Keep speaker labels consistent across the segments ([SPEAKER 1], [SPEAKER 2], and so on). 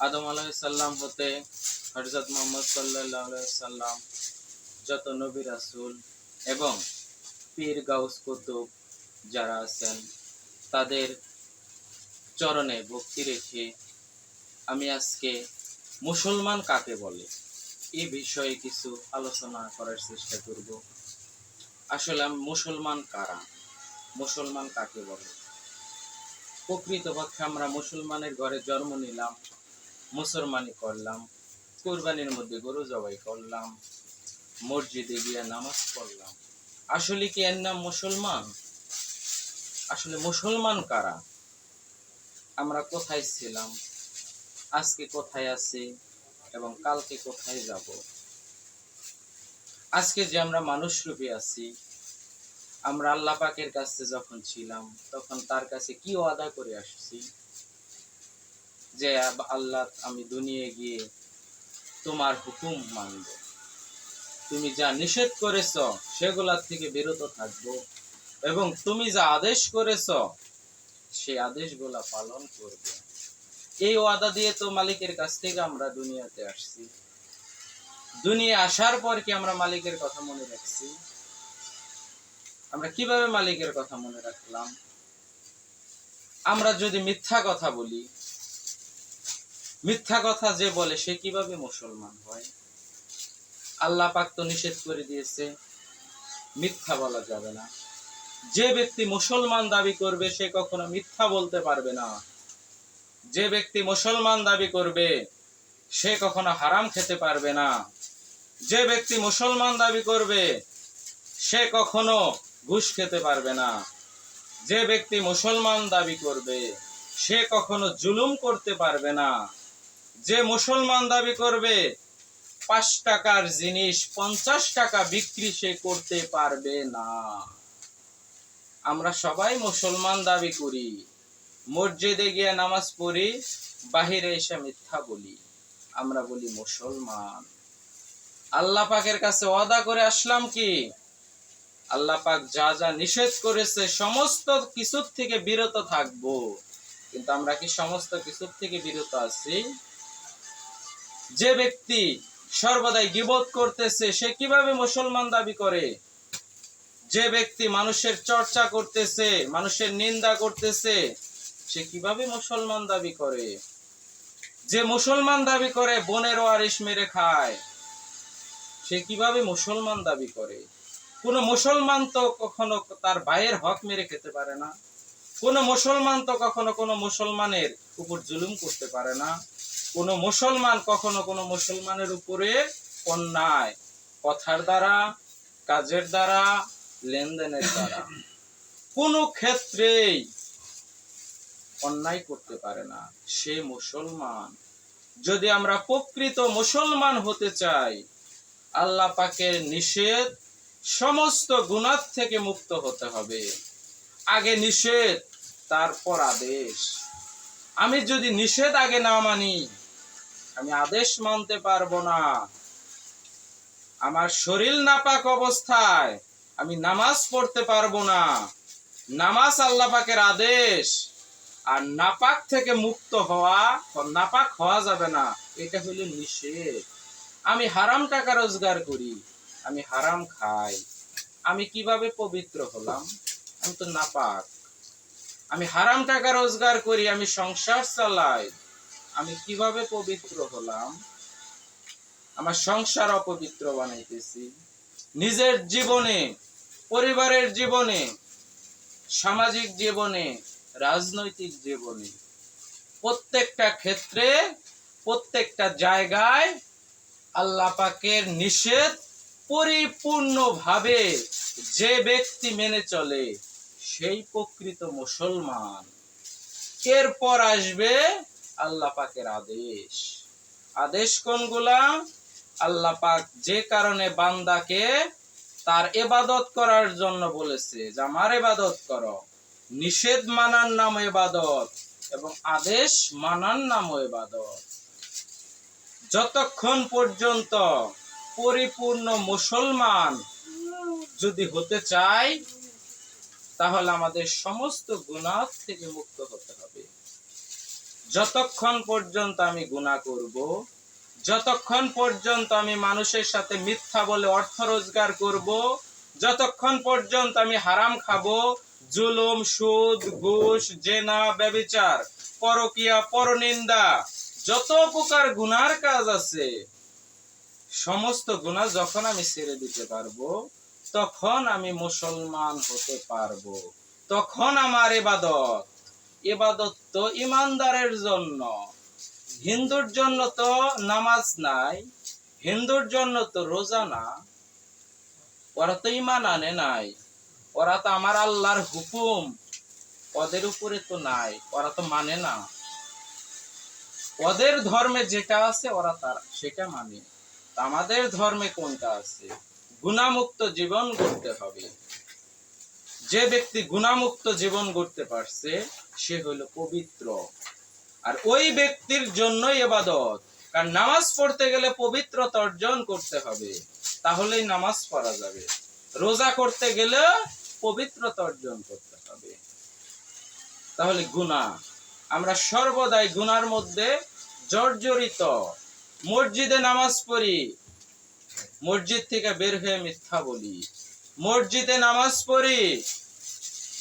[SPEAKER 1] আদম হতে মুহাম্মদ সাল্লাম, যত নবী রাসূল এবং পীর গাউস কুতুব যারা আছেন, তাদের চরণে ভক্তি রেখে আমি আজকে মুসলমান কাকে বলে, এ বিষয়ে কিছু আলোচনা করার চেষ্টা করব। আসলে আমি মুসলমান কারা? মুসলমান কাকে বলে? প্রকৃতপক্ষে আমরা মুসলমানের ঘরে জন্ম নিলাম মুসলমানি করলাম, কোরবানির মধ্যে গরু জবাই করলাম, মসজিদে গিয়ে নামাজ পড়লাম। আসলে কি এর নাম মুসলমান? আসলে মুসলমান কারা? আমরা কোথায় ছিলাম? আজকে কোথায় আছি? এবং কালকে কোথায় যাব? আজকে যে আমরা মানুষ রূপে আছি আমরা আল্লাহ পাকের কাছে যখন ছিলাম, তখন তার কাছে কি ওয়াদা করে আসছি? যে আল্লাহ, আমি দুনিয়ে গিয়ে তোমার হুকুম মানব। তুমি যা নিষেধ করেছ, সেগুলার থেকে বিরত থাকব। এবং তুমি যা আদেশ করেছ, সেই আদেশগুলা পালন করব। এই ওয়াদা দিয়ে তো মালিকের কাছ থেকে আমরা দুনিয়াতে আসছি। দুনিয়া আসার পর কি আমরা মালিকের কথা মনে রাখছি? আমরা কীভাবে মালিকের কথা মনে রাখলাম? আমরা যদি মিথ্যা কথা বলি, মিথ্যা কথা যে বলে সে কীভাবে মুসলমান হয়? আল্লাহ পাক তো নিষেধ করে দিয়েছে, মিথ্যা বলা যাবে না। যে ব্যক্তি মুসলমান দাবি করবে, সে কখনো মিথ্যা বলতে পারবে না। যে ব্যক্তি মুসলমান দাবি করবে, সে কখনো হারাম খেতে পারবে না। যে ব্যক্তি মুসলমান দাবি করবে, সে কখনো ঘুষ খেতে পারবে না। যে ব্যক্তি মুসলমান দাবি করবে, সে কখনো জুলুম করতে পারবে না। যে মুসলমান দাবি করবে, পাঁচ টাকার জিনিস, পঞ্চাশ টাকা বিক্রি সে করতে পারবে না। আমরা সবাই মুসলমান দাবি করি। মসজিদে গিয়ে নামাজ পড়ি, বাহিরে এসে মিথ্যা বলি। আমরা বলি মুসলমান। আল্লাহ পাকের কাছে ওয়াদা করে আসলাম কি? আল্লাহ পাক যা যা নিষেধ করেছে, সমস্ত কিছুর থেকে বিরত থাকব। কিন্তু আমরা কি সমস্ত কিছুর থেকে বিরত আছি? যে ব্যক্তি সর্বদাই গিবত করতেছে, সে কীভাবে মুসলমান দাবি করে? যে ব্যক্তি মানুষের চর্চা করতেছে, মানুষের নিন্দা করতেছে, সে কীভাবে মুসলমান দাবি করে? যে মুসলমান দাবি করে বোনের ওয়ারিস মেরে খায়, সে কীভাবে মুসলমান দাবি করে? কোন মুসলমান তো কখনো তার ভাইয়ের হক মেরে খেতে পারে না। কোন মুসলমান তো কখনো কোনো মুসলমানের উপর জুলুম করতে পারে না। কোন মুসলমান কখনো কোনো মুসলমানের উপরে অন্যায়, কথার দ্বারা, কাজের দ্বারা, লেনদেনের দ্বারা কোনো ক্ষেত্রেই অন্যায় করতে পারে না। সে মুসলমান। যদি আমরা প্রকৃত মুসলমান হতে চাই, আল্লাহ পাকের নিষেধ সমস্ত গুণার থেকে মুক্ত হতে হবে। আগে নিষেধ, তারপর আদেশ। আমি যদি নিষেধ আগে না মানি, আমি আদেশ মানতে পারব না। আমার শরীর নাপাক অবস্থায় আমি নামাজ পড়তে পারব না। নামাজ আল্লাহ পাকের আদেশ। আর নাপাক থেকে মুক্ত হওয়া, নাপাক হওয়া যাবে না। এটা হলো নিষেধ। আমি হারাম টাকা রোজগার করি। আমি হারাম খাই। আমি কীভাবে পবিত্র হলাম? আমি তো নাপাক। আমি হারাম টাকা রোজগার করি, আমি সংসার চালাই। আমি কীভাবে পবিত্র হলাম? আমার সংসার অপবিত্র বানাইতেছি। নিজের জীবনে, পরিবারের জীবনে, সামাজিক জীবনে, রাজনৈতিক জীবনে। প্রত্যেকটা ক্ষেত্রে, প্রত্যেকটা জায়গায় আল্লাহ পাকের নিষেধ পরিপূর্ণভাবে যে ব্যক্তি মেনে চলে, সেই প্রকৃত মুসলমান। এরপর আসবে আল্লাহ পাকের আদেশ। আদেশ কোনগুলা? আল্লাহ পাক যে কারণে বান্দাকে তার এবাদত করার জন্য বলেছে যে, আমার এবাদত করো। নিষেধ মানার নাম এবাদত এবং আদেশ মানার নাম এবাদত। যতক্ষণ পর্যন্ত পরিপূর্ণ মুসলমান যদি হতে চাই তাহলে আমাদের সমস্ত গুনাহ থেকে মুক্ত হতে হবে। যতক্ষণ পর্যন্ত আমি গুনাহ করব, যতক্ষণ পর্যন্ত আমি মানুষের সাথে মিথ্যা বলে অর্থ রোজগার করব, যতক্ষণ পর্যন্ত আমি হারাম খাব, জুলুম, সুদ, ঘুষ, জেনা ব্যভিচার পরকিয়া, পরনিন্দা, যত প্রকার গুনার কাজ আছে সমস্ত গুণা যখন আমি ছেড়ে দিতে পারব, তখন আমি মুসলমান হতে পারব। তখন আমার এবাদত এবাদত তো ইমানদারের জন্য। হিন্দুর জন্য তো নামাজ নাই, হিন্দুর জন্য তো রোজা না। ওরা তো ইমান আনে নাই। ওরা তো আমার আল্লাহর হুকুম। ওদের উপরে তো নাই, ওরা তো মানে না। ওদের ধর্মে যেটা আছে ওরা তার, সেটা মানে। আমাদের ধর্মে কোনটা আছে? গুণামুক্ত জীবন গড়তে হবে। যে ব্যক্তি গুণামুক্ত জীবন গড়তে পারছে, সে হলো পবিত্র। আর ওই ব্যক্তির জন্যই এবাদত। কারণ নামাজ পড়তে গেলে পবিত্রতা অর্জন করতে হবে। তাহলেই নামাজ পড়া যাবে। রোজা করতে গেলে পবিত্রতা অর্জন করতে হবে। তাহলে গুণা। আমরা সর্বদাই গুনার মধ্যে জর্জরিত। মসজিদে নামাজ পড়ি। মসজিদ থেকে বের হয়ে মিথ্যা বলি। মসজিদে নামাজ পড়ি।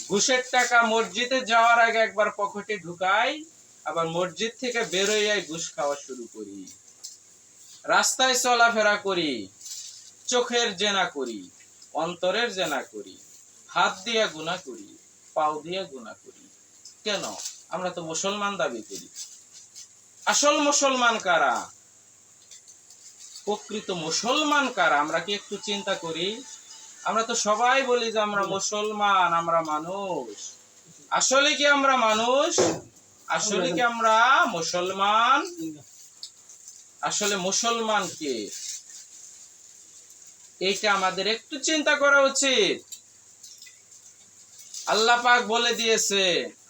[SPEAKER 1] ঘুষের টাকা মসজিদে যাওয়ার আগে একবার পকেটে ঢুকাই, আবার মসজিদ থেকে বের হয়ে ঘুষ খাওয়া শুরু করি। রাস্তায় চলাফেরা করি, চোখের জেনা করি, অন্তরের জেনা করি, হাত দিয়ে গুণা করি, পাও দিয়ে গুণা করি। কেন? আমরা তো মুসলমান দাবি করি। আসল মুসলমান কারা? প্রকৃত মুসলমান কারা? আমরা কি একটু চিন্তা করি? আমরা তো সবাই বলি যে আমরা মুসলমান, আমরা মানুষ। আসলে কি আমরা মানুষ? আসলে কি আমরা মুসলমান? আসলে মুসলমান কে? এইটা আমাদের একটু চিন্তা করা উচিত। আল্লাহ পাক বলে দিয়েছে,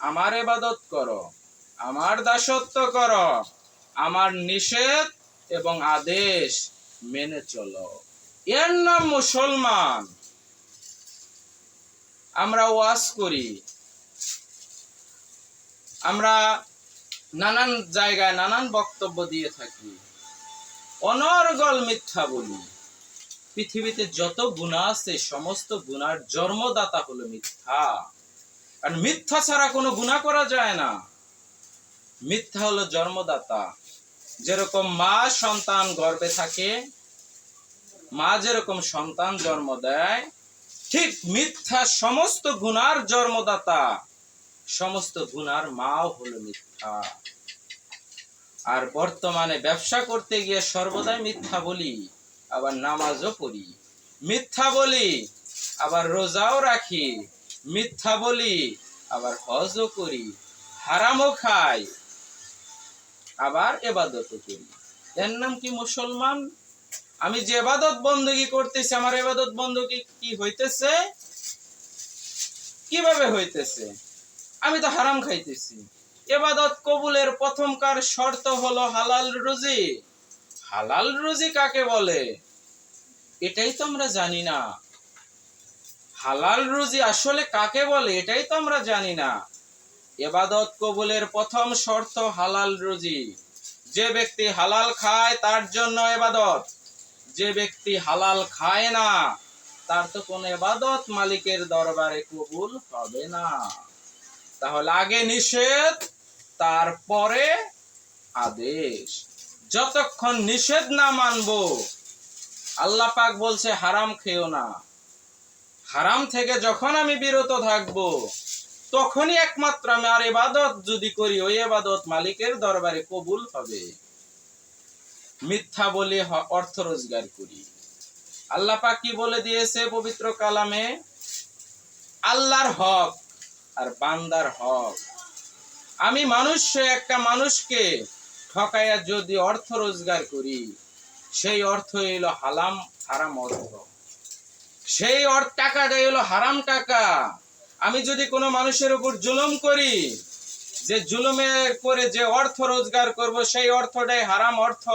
[SPEAKER 1] আমার এবাদত করো, আমার দাসত্ব করো, আমার নিষেধ এবং আদেশ মেনে চলো। এর নাম মুসলমান। আমরা ওয়াজ করি। আমরা নানান জায়গায় নানান বক্তব্য দিয়ে থাকি। অনর্গল মিথ্যা বলি। পৃথিবীতে যত গুণা আছে, সমস্ত গুণার জন্মদাতা হলো মিথ্যা। আর মিথ্যা ছাড়া কোনো গুণা করা যায় না। মিথ্যা হলো জন্মদাতা। যেরকম মা সন্তান গর্ভে থাকে, মা যেরকম সন্তান জন্ম দেয়, ঠিক মিথ্যা সমস্ত গুনার জন্মদাতা। সমস্ত গুনার মাও হলো মিথ্যা। আর বর্তমানে ব্যবসা করতে গিয়ে সর্বদাই মিথ্যা বলি, আবার নামাজও পড়ি। মিথ্যা বলি, আবার রোজাও রাখি। মিথ্যা বলি, আবার হজও করি। হারামও খাই আবার এবাদতও করি। এর নাম কি মুসলমান? আমি যে এবাদত বন্দী করতেছি, আমার এবাদত বন্দী কি হইতেছে? কীভাবে হইতেছে? আমি তো হারাম খাইতেছি। এবাদত কবুলের প্রথমকার শর্ত হলো হালাল রুজি। হালাল রুজি কাকে বলে? এটাই তো আমরা জানি না। হালাল রুজি আসলে কাকে বলে? এটাই তো আমরা জানি না। এবাদত কবুলের প্রথম শর্ত হালাল রুজি। যে ব্যক্তি হালাল খায়, তার জন্য এবাদত। যে ব্যক্তি হালাল খায় না, তার তো কোন এবাদত মালিকের দরবারে কবুল হবে না। তাহলে আগে নিষেধ, তারপরে আদেশ। যতক্ষণ নিষেধ না মানব, আল্লাহ পাক বলছে, হারাম খেও না। হারাম থেকে যখন আমি বিরত থাকব তখনই একমাত্র আমি আর এবাদত যদি করি, ওই এবাদত মালিকের দরবারে কবুল হবে। মিথ্যা বলে অর্থ রোজগার করি। আল্লাহ পাক কি বলে দিয়েছে পবিত্র কালামে? আল্লাহর হক আর বান্দার হক। আমি মানুষ একটা মানুষকে ঠকাইয়া যদি অর্থ রোজগার করি, সেই অর্থ এলো হালাম, হারাম অর্থ। সেই অর্থ টাকাটা এলো হারাম টাকা। আমি যদি কোনো মানুষের উপর জুলুম করি, যে জুলুমে করে যে অর্থ রোজগার করব, সেই অর্থটাই হারাম অর্থ।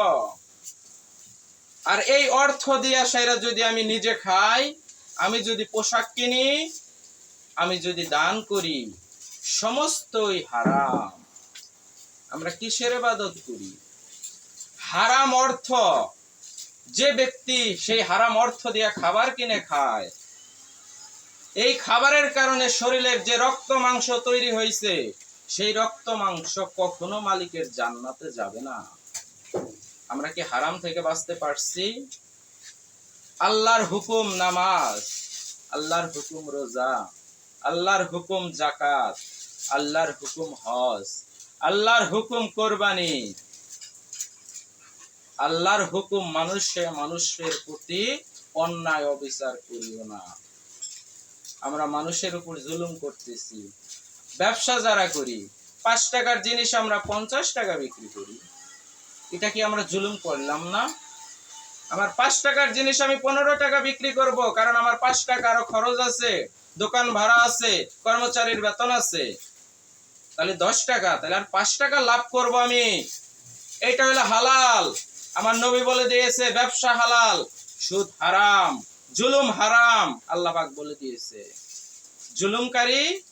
[SPEAKER 1] আর এই অর্থ দিয়া সেরা যদি আমি নিজে খাই, আমি যদি পোশাক কিনি, আমি যদি দান করি, সমস্তই হারাম। আমরা কিসের ইবাদত করি? হারাম অর্থ। যে ব্যক্তি সেই হারাম অর্থ দিয়া খাবার কিনে খায় এই খাবারের কারণে শরীরের যে রক্ত মাংস তৈরি হয়েছে, সেই রক্ত মাংস কখনো মালিকের জান্নাতে যাবে না। আমরা কি হারাম থেকে বাঁচতে পারছি? আল্লাহর হুকুম নামাজ, আল্লাহর হুকুম রোজা, আল্লাহর হুকুম জাকাত আল্লাহর হুকুম হজ, আল্লাহর হুকুম কোরবানি। আল্লাহর হুকুম মানুষে মানুষের প্রতি অন্যায় অবিচার করিও না। আমরা মানুষের উপর জুলুম করতেছি। ব্যবসা যারা করি, পাঁচ টাকার জিনিস আমরা পঞ্চাশ টাকা বিক্রি করি। এটা কি আমরা জুলুম করলাম না? আমার পাঁচ টাকার জিনিস আমি পনেরো টাকা বিক্রি করব, কারণ আমার পাঁচ টাকা আরও খরচ আছে, দোকান ভাড়া আছে, কর্মচারীর বেতন আছে। তাহলে দশ টাকা, তাহলে আর পাঁচ টাকা লাভ করব আমি। এটা হলো হালাল। আমার নবী বলে দিয়েছে, ব্যবসা হালাল, সুদ হারাম। জুলুম হারাম, আল্লাহ পাক বলে দিয়েছে। জুলুমকারী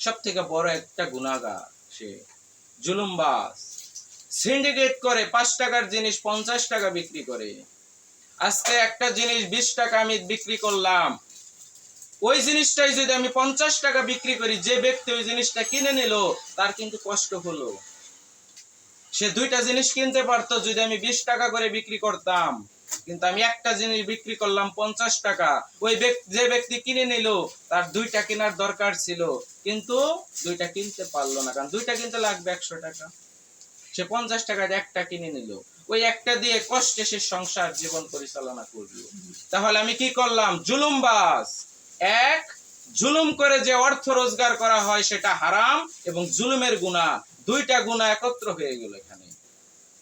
[SPEAKER 1] সব থেকে বড় একটা গুণাগার সে। জুলুমবাজ। সিন্ডিকেট করে, পাঁচ টাকার জিনিস পঞ্চাশ টাকা বিক্রি করে। আজকে একটা জিনিস বিশ টাকা আমি বিক্রি করলাম। ওই জিনিসটাই যদি আমি পঞ্চাশ টাকা বিক্রি করি, যে ব্যক্তি ওই জিনিসটা কিনে নিল, তার কিন্তু কষ্ট হলো। সে দুইটা জিনিস কিনতে পারতো যদি আমি বিশ টাকা করে বিক্রি করতাম। কিন্তু আমি একটা জিনিস বিক্রি করলাম পঞ্চাশ টাকা। ওই যে ব্যক্তি কিনে নিল, তার দুইটা কেনার দরকার ছিল। কিন্তু দুইটা কিনতে পারল না, কারণ দুইটা কিনতে লাগবে একশো টাকা। সে পঞ্চাশ টাকার একটা কিনে নিল। ওই একটা দিয়ে কষ্টে সে সংসার জীবন পরিচালনা করল। তাহলে আমি কি করলাম? জুলুমবাজ এক, জুলুম করে যে অর্থ রোজগার করা হয় সেটা হারাম এবং জুলুমের গুণা। দুইটা গুণা একত্র হয়ে গেল এখানে।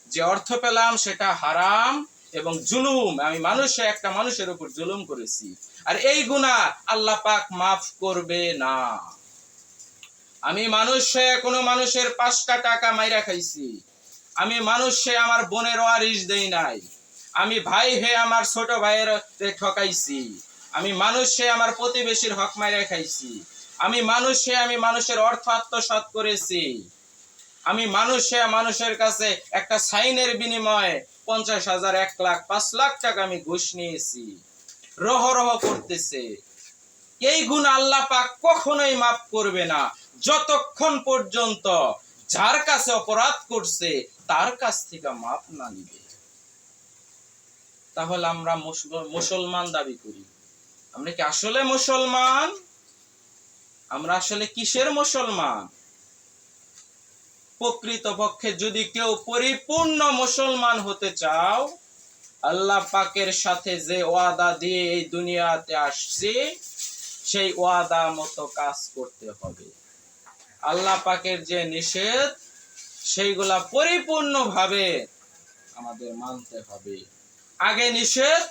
[SPEAKER 1] যে অর্থ পেলাম সেটা হারাম এবং জুলুম, আমি মানুষে, একটা মানুষের উপর জুলুম করেছি। আর এই গুণা আল্লাহ পাক মাফ করবে না। আমি মানুষ, কোনো মানুষের পাঁচটা টাকা মাইরা খাইছি। আমি মানুষ, আমার বোনের ওয়ারিস দেই নাই। আমি ভাই হয়ে, আমার ছোট ভাইয়ের ঠকাইছি। আমি মানুষ, আমার প্রতিবেশীর হক মাইরা খাইছি। আমি মানুষে, আমি মানুষের অর্থ আত্মসাৎ করেছি। আমি মানুষ মানুষের কাছে একটা সাইনের বিনিময়ে পঞ্চাশ হাজার, এক লাখ, পাঁচ লাখ টাকা আমি ঘুষ নিয়েছি। রহ রহ করতেছে। এই গুণ আল্লাহ পাক কখনোই মাফ করবে না। যতক্ষণ পর্যন্ত যার কাছে অপরাধ করছে, তার কাছ থেকে মাপ না নিবে। তাহলে আমরা মুসলমান দাবি করি। আমরা কি আসলে মুসলমান? আমরা আসলে কিসের মুসলমান? প্রকৃতপক্ষে যদি কেউ পরিপূর্ণ মুসলমান হতে চাও, আল্লাহ পাকের সাথে যে ওয়াদা দিয়ে এই দুনিয়াতে আসছে, সেই ওয়াদা মতো কাজ করতে হবে। আল্লাহ পাকের যে নিষেধ, সেইগুলা পরিপূর্ণভাবে আমাদের মানতে হবে। আগে নিষেধ,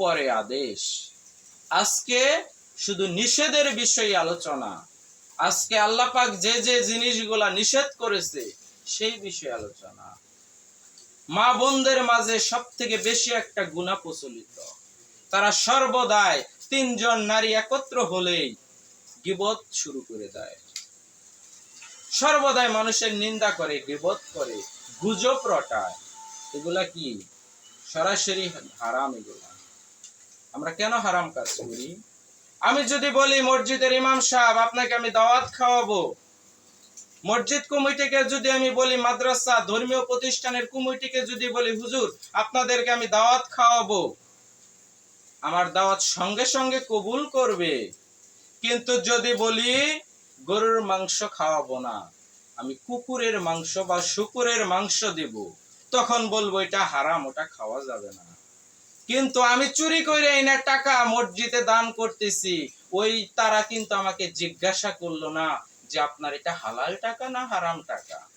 [SPEAKER 1] পরে আদেশ। আজকে শুধু নিষেধের বিষয়ে আলোচনা। আজকে আল্লাহ পাক যে যে জিনিসগুলা নিষেধ করেছে, সেই বিষয়ে আলোচনা। মা বোনদের মাঝে সব থেকে বেশি একটা গুণা প্রচলিত। তারা সর্বদাই তিনজন নারী একত্র হলেই গিবত শুরু করে দেয়। সর্বদাই মানুষের নিন্দা করে, গিবত করে, গুজব রটায়। এগুলা কি? সরাসরি হারাম এগুলা। আমরা কেন হারাম কাজ করি? আমি যদি বলি, মসজিদের ইমাম সাহেব, আপনাকে আমি দাওয়াত খাওয়াবো। মসজিদ কমিটিকে যদি আমি বলি, মাদ্রাসা, ধর্মীয় প্রতিষ্ঠানের কমিটিকে যদি বলি, হুজুর, আপনাদেরকে আমি দাওয়াত খাওয়াবো। আমার দাওয়াত সঙ্গে সঙ্গে কবুল করবে। কিন্তু যদি বলি, গরুর মাংস খাওয়াবো না, আমি কুকুরের মাংস বা শুকুরের মাংস দেব, তখন বলব, এটা হারাম, ওটা খাওয়া যাবে না। কিন্তু আমি চুরি করে এনে টাকা মসজিদে দান করতেছি। ওই তারা কিন্তু আমাকে জিজ্ঞাসা করল না যে আপনার এটা হালাল টাকা না হারাম টাকা?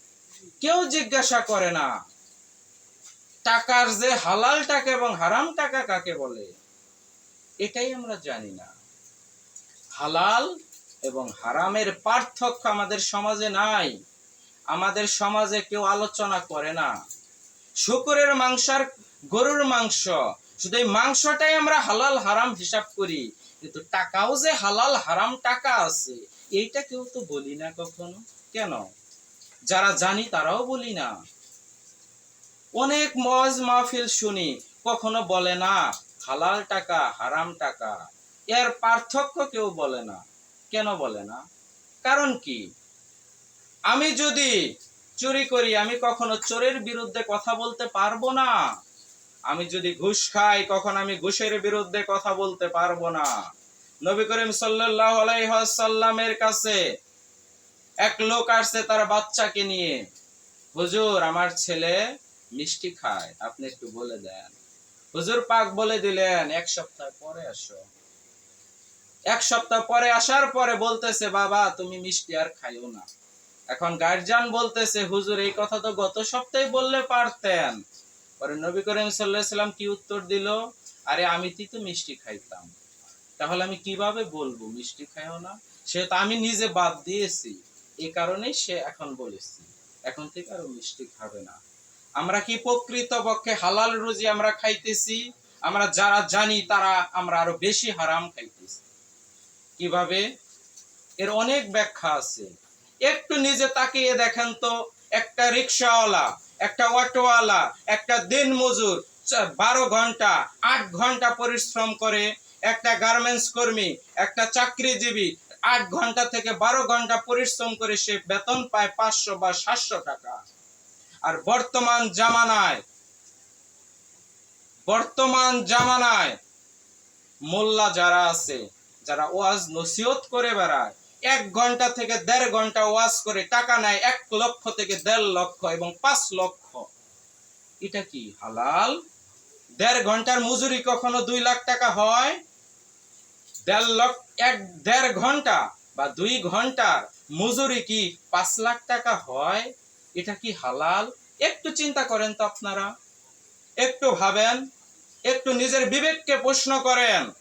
[SPEAKER 1] কেউ জিজ্ঞাসা করে না। টাকার যে হালাল টাকা এবং হারাম টাকা কাকে বলে? এটাই আমরা জানি না। হালাল এবং হারামের পার্থক্য আমাদের সমাজে নাই। আমাদের সমাজে কেউ আলোচনা করে না। শুকুরের মাংসার গরুর মাংস শুধু এই মাংসটাই আমরা হালাল হারাম হিসাব করি, কিন্তু টাকাও যে হালাল হারাম টাকা আছে, এইটা কেউ তো বলি না কখনো। কেন? যারা জানি তারাও বলি না। অনেক মজ মাহফিল শুনি, কখনো বলে না, হালাল টাকা, হারাম টাকা। এর পার্থক্য কেউ বলে না। কেন বলে না? কারণ কি? আমি যদি চুরি করি, আমি কখনো চোরের বিরুদ্ধে কথা বলতে পারব না। আমি যদি ঘুষ খাই কখন আমি ঘুষের বিরুদ্ধে কথা বলতে পারব না। নবী করিম আলাইহি কাছে এক লোক আসছে তার বাচ্চাকে নিয়ে। হুজুর, আমার ছেলে মিষ্টি খায়, আপনি একটু বলে দেন। হুজুর পাক বলে দিলেন, এক সপ্তাহ পরে আসো। এক সপ্তাহ পরে আসার পরে বলতেছে, বাবা, তুমি মিষ্টি আর খাইও না। এখন গার্জিয়ান বলতেছে, হুজুর, এই কথা তো গত সপ্তাহে বললে পারতেন। পরে নবী করিম সাল্লাহ সাল্লাম কি উত্তর দিল? আরে আমি তো মিষ্টি খাইতাম। তাহলে আমি কীভাবে বলব মিষ্টি খাইও না? সে তো আমি নিজে বাদ দিয়েছি। এই কারণেই সে এখন বলেছি, এখন থেকে আরও মিষ্টি খাবে না। আমরা কি প্রকৃত পক্ষে হালাল রুজি আমরা খাইতেছি? আমরা যারা জানি তারা আমরা আরও বেশি হারাম খাইতেছি। কীভাবে? এর অনেক ব্যাখ্যা আছে। একটু নিজে তাকিয়ে দেখেন তো, একটা রিক্সাওয়ালা একটা অটোওয়ালা, একটা দিন মজুর বারো ঘণ্টা, আট ঘণ্টা পরিশ্রম করে একটা গার্মেন্টস কর্মী, একটা চাকরিজীবী, আট ঘণ্টা থেকে বারো ঘণ্টা পরিশ্রম করে সে বেতন পায় পাঁচশো বা সাতশো টাকা। আর বর্তমান জামানায় বর্তমান জামানায় মোল্লা যারা আছে, যারা ওয়াজ নসিহত করে বেড়ায় এক ঘণ্টা থেকে দেড় ঘণ্টা ওয়াজ করে টাকা নেয় এক লক্ষ থেকে দেড় লক্ষ এবং পাঁচ লক্ষ। এটা কি হালাল? দেড় ঘণ্টার মজুরি কখনো দুই লাখ টাকা হয়? দেড় লক্ষ, এক, দেড় ঘণ্টা বা দুই ঘণ্টার মজুরি কি পাঁচ লাখ টাকা হয়? এটা কি হালাল? একটু চিন্তা করেন তো আপনারা। একটু ভাবেন, একটু নিজের বিবেককে প্রশ্ন করেন।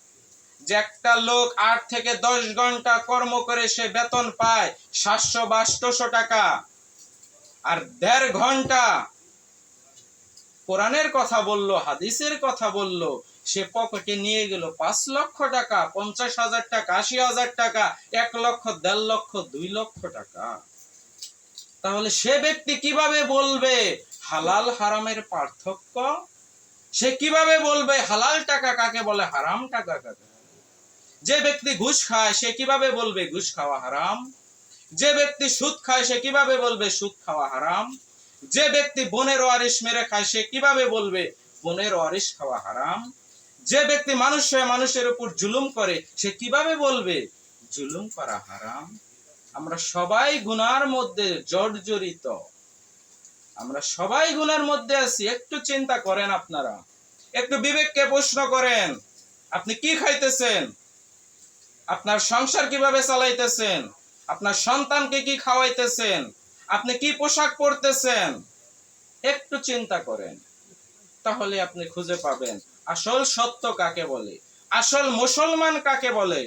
[SPEAKER 1] যে একটা লোক আট থেকে দশ ঘণ্টা কর্ম করে সে বেতন পায় সাতশো টাকা। আর দেড় ঘণ্টা কোরআনের কথা বলল, হাদিসের কথা বলল, সে পকেটে নিয়ে গেল পাঁচ লক্ষ টাকা, পঞ্চাশ হাজার টাকা, আশি হাজার টাকা, এক লক্ষ, দেড় লক্ষ, দুই লক্ষ টাকা। তাহলে সে ব্যক্তি কীভাবে বলবে হালাল হারামের পার্থক্য? সে কীভাবে বলবে হালাল টাকা কাকে বলে? হারাম টাকা কাকে? যে ব্যক্তি ঘুষ খায়, সে কীভাবে বলবে ঘুষ খাওয়া হারাম? যে ব্যক্তি সুদ খায়, সে কীভাবে বলবে সুদ খাওয়া হারাম? যে ব্যক্তি বনের ওয়ারিশ মেরে খায়, সে কীভাবে বলবে বনের ওয়ারিশ খাওয়া হারাম? যে ব্যক্তি মানুষ হয়ে মানুষের উপর জুলুম করে, সে কীভাবে বলবে জুলুম করা হারাম? আমরা সবাই গুনার মধ্যে জর্জরিত। আমরা সবাই গুনার মধ্যে আছি। একটু চিন্তা করেন আপনারা। একটু বিবেককে প্রশ্ন করেন, আপনি কি খাইতেছেন? আপনার সংসার কীভাবে চালাইতেছেন? আপনার সন্তানকে কি খাওয়াইতেছেন? আপনি কি পোশাক পরতেছেন? একটু চিন্তা করেন, তাহলে আপনি খুঁজে পাবেন আসল সত্য কাকে বলে, আসল মুসলমান কাকে বলে।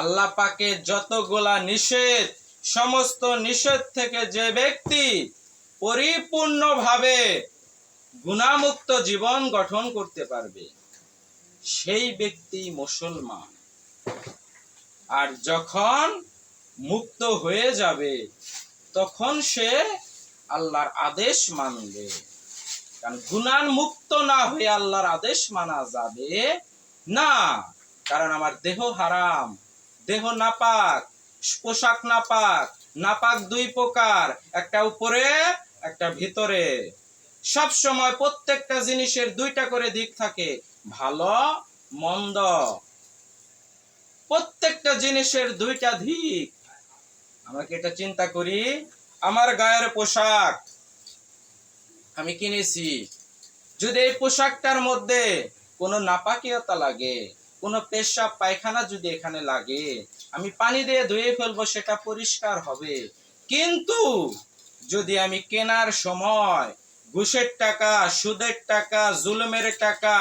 [SPEAKER 1] আল্লাহ পাকে যতগুলা নিষেধ, সমস্ত নিষেধ থেকে যে ব্যক্তি পরিপূর্ণভাবে গুণামুক্ত জীবন গঠন করতে পারবে। সেই ব্যক্তি মুসলমান। আর যখন মুক্ত হয়ে যাবে, তখন সে আল্লাহর আদেশ মানবে। কারণ গুনান মুক্ত না হয়ে আল্লাহর আদেশ মানা যাবে না। কারণ আমার দেহ হারাম, দেহ নাপাক, পোশাক নাপাক নাপাক দুই প্রকার, একটা উপরে, একটা ভিতরে। সব সময় প্রত্যেকটা জিনিসের দুইটা করে দিক থাকে। ভালো, মন্দ। প্রত্যেকটা জিনিসের দুইটা দিক। আমাকে এটা চিন্তা করি? আমার গায়ের পোশাক আমি কিনেছি। যদি এই পোশাকটার মধ্যে কোনো নাপাকিয়তা লাগে, কোনো পেশাব, পায়খানা যদি এখানে লাগে, আমি পানি দিয়ে ধুয়ে ফেলব, সেটা পরিষ্কার হবে। কিন্তু যদি আমি কেনার সময় ঘুষের টাকা, সুদের টাকা, জুলুমের টাকা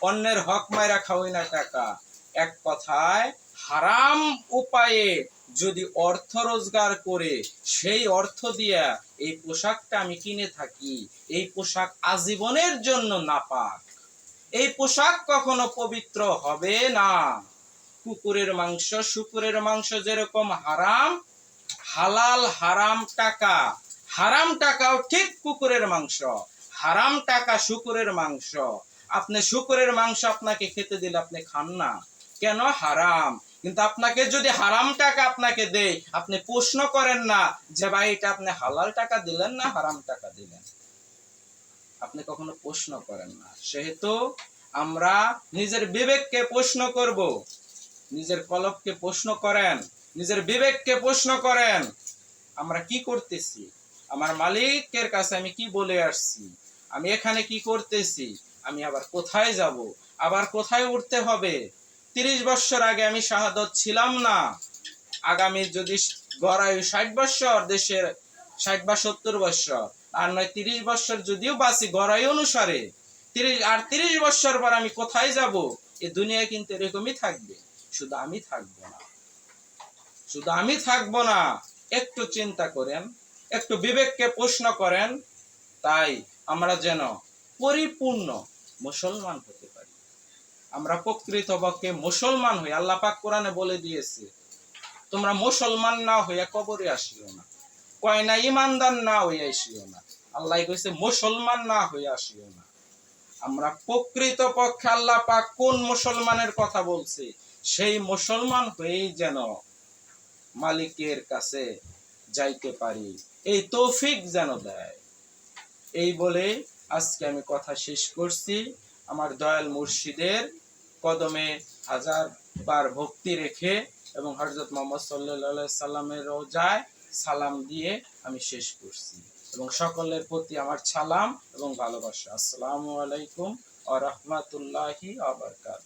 [SPEAKER 1] অন্যের হক মাইরা খাওয়াই না টাকা। এক কথায়, হারাম উপায়ে যদি অর্থ রোজগার করে, সেই অর্থ দিয়া এই পোশাকটা আমি কিনে থাকি। এই পোশাক আজীবনের জন্য নাপাক। এই পোশাক কখনো পবিত্র হবে না। কুকুরের মাংস, শুকুরের মাংস যেরকম হারাম, হালাল হারাম টাকা। হারাম টাকাও ঠিক কুকুরের মাংস, হারাম টাকা শুকুরের মাংস। আপনি শুকুরের মাংস আপনাকে খেতে দিলে আপনি খান না। কেন? হারাম। কিন্তু আপনাকে যদি হারাম টাকা আপনাকে দেয়, আপনি প্রশ্ন করেন না যে, ভাই, এটা আপনি হালাল টাকা দিলেন না হারাম টাকা দিলেন? আপনি কখনো প্রশ্ন করেন না। সেহেতু আমরা নিজের বিবেককে প্রশ্ন করব। নিজের কলবকে প্রশ্ন করেন। নিজের বিবেককে প্রশ্ন করেন। আমরা কি করতেছি? আমার মালিকের কাছে আমি কি বলে আসছি? আমি এখানে কি করতেছি? আমি আবার কোথায় যাব? আবার কোথায় উঠতে হবে? তিরিশ বছর আগে আমি শাহাদত ছিলাম না। আগামী যদি গড়ায়ু ষাট বছর, দেশের ষাট বা সত্তর বছর, আর নয়, তিরিশ বছর যদিও বাঁচি, গড়াই অনুসারে, তিরিশ, আর তিরিশ বছর পর আমি কোথায় যাব? এ দুনিয়া কিন্তু এরকমই থাকবে। শুধু আমি থাকব না। শুধু আমি থাকব না। একটু চিন্তা করেন, একটু বিবেককে প্রশ্ন করেন, তাই আমরা যেন পরিপূর্ণ মুসলমান হতে পারি। আমরা প্রকৃতপক্ষে মুসলমান হই, আল্লাহ পাক কোরআনে বলে দিয়েছে, তোমরা মুসলমান না হইয়া কবরে আসিও না, কয় না ইমানদার না হইয়া আসিও না, আল্লাহ কইছে মুসলমান না হইয়া আসিও না। আমরা প্রকৃত পক্ষে আল্লাহ পাক কোন মুসলমানের কথা বলছে, সেই মুসলমান হয়েই যেন মালিকের কাছে যাইতে পারি, এই তৌফিক যেন দেয়। এই বলে আজকে আমি কথা শেষ করছি। আমার দয়াল মুর্শিদের কদমে হাজার বার ভক্তি রেখে এবং হজরত মোহাম্মদ সাল্লাহ সাল্লামের রোজায় সালাম দিয়ে আমি শেষ করছি। এবং সকলের প্রতি আমার সালাম এবং ভালোবাসা। আসসালামু আলাইকুম আ রহমাতুল্লাহি আবরকাত